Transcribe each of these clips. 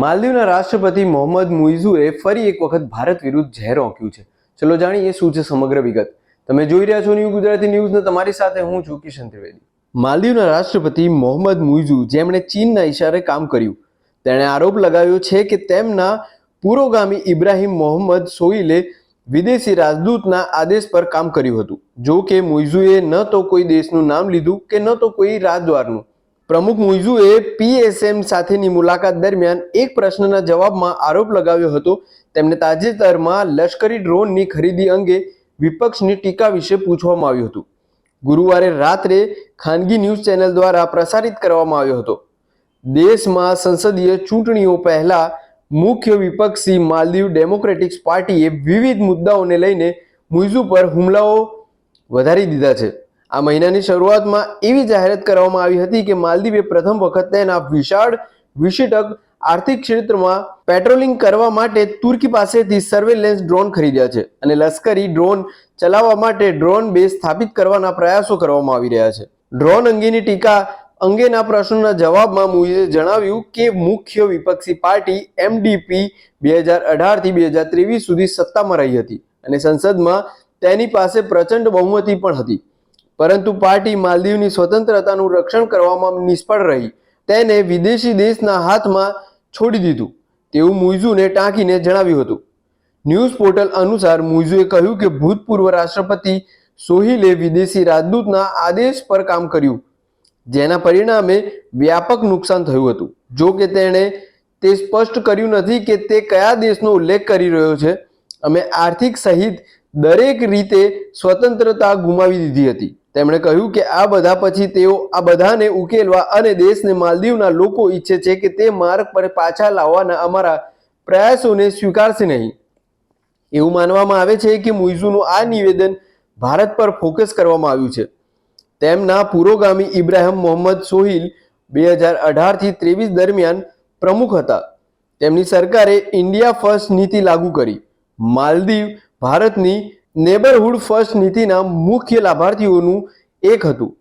માલદીવના રાષ્ટ્રપતિ મોહમ્મદ મુઇઝુએ ફરી એક વખત ભારત વિરુદ્ધ ઝેર ઓંક્યું છે. ચલો જાણીએ શું છે સમગ્ર વિગત. તમે જોઈ રહ્યા છો ન્યૂ ગુજરાતી ન્યૂઝને, તમારી સાથે હું છું કિશન ત્રિવેદી. માલદીવના રાષ્ટ્રપતિ મોહમ્મદ મુઇઝુ, જેમણે ચીનના ઇશારે કામ કર્યું, તેણે આરોપ લગાવ્યો છે કે તેમના પુરોગામી ઇબ્રાહિમ મોહમ્મદ સોઈલે વિદેશી રાજદૂતના આદેશ પર કામ કર્યું હતું. જો કે મુઇઝુએ ન તો કોઈ દેશનું નામ લીધું કે ન તો કોઈ રાજદ્વારનું. પ્રમુખ મુઇઝુએ પીએસએમ સાથેની મુલાકાત દરમિયાન એક પ્રશ્નના જવાબમાં આરોપ લગાવ્યો હતો. તેમને તાજેતરમાં લશ્કરી ડ્રોનની ખરીદી અંગે વિપક્ષની ટીકા વિશે પૂછવામાં આવ્યું હતું. ગુરુવારે રાત્રે ખાનગી ન્યૂઝ ચેનલ દ્વારા પ્રસારિત કરવામાં આવ્યો હતો. દેશમાં સંસદીય ચૂંટણીઓ પહેલા મુખ્ય વિપક્ષી માલદીવ ડેમોક્રેટિક્સ પાર્ટીએ વિવિધ મુદ્દાઓને લઈને મુઇઝુ પર હુમલાઓ વધારી દીધા છે. આ મહિનાની શરૂઆતમાં એવી જાહેરાત કરવામાં આવી હતી કે માલદીવે પ્રથમ વખત તેના વિશાળ વિશિટક આર્થિક ક્ષેત્રમાં પેટ્રોલિંગ કરવા માટે તુર્કી પાસેથી સર્વેલન્સ ડ્રોન ખરીદ્યા છે અને લશ્કરી ડ્રોન ચલાવવા માટે ડ્રોન બેઝ સ્થાપિત કરવાના પ્રયાસો કરવામાં આવી રહ્યા છે. ડ્રોન અંગેની ટીકા અંગેના પ્રશ્નોના જવાબમાં મુઇઝે જણાવ્યું કે મુખ્ય વિપક્ષી પાર્ટી એમડીપી બે હજાર અઢારથી બે હજાર ત્રેવીસ સુધી સત્તામાં રહી હતી અને સંસદમાં તેની પાસે પ્રચંડ બહુમતી પણ હતી. પરંતુ પાર્ટી માલદીવની સ્વતંત્રતાનું રક્ષણ કરવામાં નિષ્ફળ રહી. તેને વિદેશી દેશના હાથમાં છોડી દીધું. તેવું મુઇઝુને ટાંકીને જણાવ્યું હતું. ન્યૂઝ પોર્ટલ અનુસાર મુઇઝુએ કહ્યું કે ભૂતપૂર્વ રાષ્ટ્રપતિ સોહિલે વિદેશી રાજદૂતના આદેશ પર કામ કર્યું, જેના પરિણામે વ્યાપક નુકસાન થયું હતું. જો કે તેણે તે સ્પષ્ટ કર્યું નથી કે તે કયા દેશનો ઉલ્લેખ કરી રહ્યો છે. અમે આર્થિક સહિત દરેક રીતે સ્વતંત્રતા ગુમાવી દીધી હતી. તેમણે કહ્યું કે આ બધા પછી તેઓ આ બધાને ઉકેલવા અને દેશને માલદીવના લોકો ઈચ્છે છે કે તે માર્ગ પર પાછા લાવવાના અમારા પ્રયાસોને સ્વીકારશે નહીં. એવું માનવામાં આવે છે કે મુઇઝુનું આ નિવેદન ભારત પર ફોકસ કરવામાં આવ્યું છે. તેમના પુરોગામી ઇબ્રાહિમ મોહમ્મદ સોહિલ બે હજાર અઢારથી ત્રેવીસ દરમિયાન પ્રમુખ હતા. તેમની સરકારે ઇન્ડિયા ફર્સ્ટ નીતિ લાગુ કરી. માલદીવ ભારતની નેબરહુડ ફર્સ્ટ નીતિના મુખ્ય લાભાર્થીઓનું એક હતું.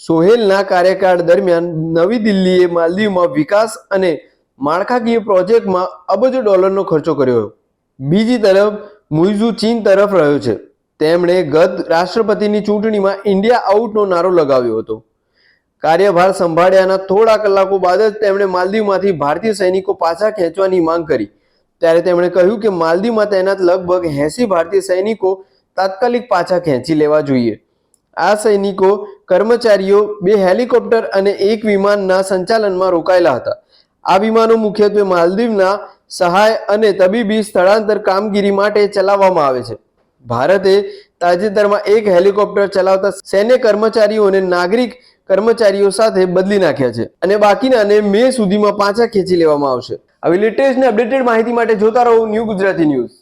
સોહેલના કાર્યકાળ દરમિયાન નવી દિલ્હીએ માલદીવમાં વિકાસ અને માળખાકીય પ્રોજેક્ટમાં અબજો ડોલરનો ખર્ચો કર્યો બીજી તરફ, મુઇઝુ ચીન તરફ રહ્યો છે. તેમણે ગત રાષ્ટ્રપતિની ચૂંટણીમાં ઇન્ડિયા આઉટનો નારો લગાવ્યો હતો. કાર્યભાર સંભાળ્યાના થોડા કલાકો બાદ જ તેમણે માલદીવમાંથી ભારતીય સૈનિકો પાછા ખેંચવાની માંગ કરી. ત્યારે તેમણે કહ્યું કે માલદીવમાં તૈનાત લગભગ એસી ભારતીય સૈનિકો તાત્કાલિક પાછા ખેંચી લેવા જોઈએ. આ સૈનિકો કર્મચારીઓ બે હેલિકોપ્ટર અને એક વિમાનના સંચાલનમાં રોકાયેલા હતા. આ વિમાનો મુખ્યત્વે માલદીવના સહાય અને તબીબી સ્થળાંતર કામગીરી માટે ચલાવવામાં આવે છે. ભારતે તાજેતરમાં એક હેલિકોપ્ટર ચલાવતા સૈન્ય કર્મચારીઓને નાગરિક કર્મચારીઓ સાથે બદલી નાખ્યા છે અને બાકીનાને મે સુધીમાં પાછા ખેંચી લેવામાં આવશે. આવી લેટેસ્ટ અપડેટેડ માહિતી માટે જોતા રહો ન્યૂ ગુજરાતી ન્યૂઝ.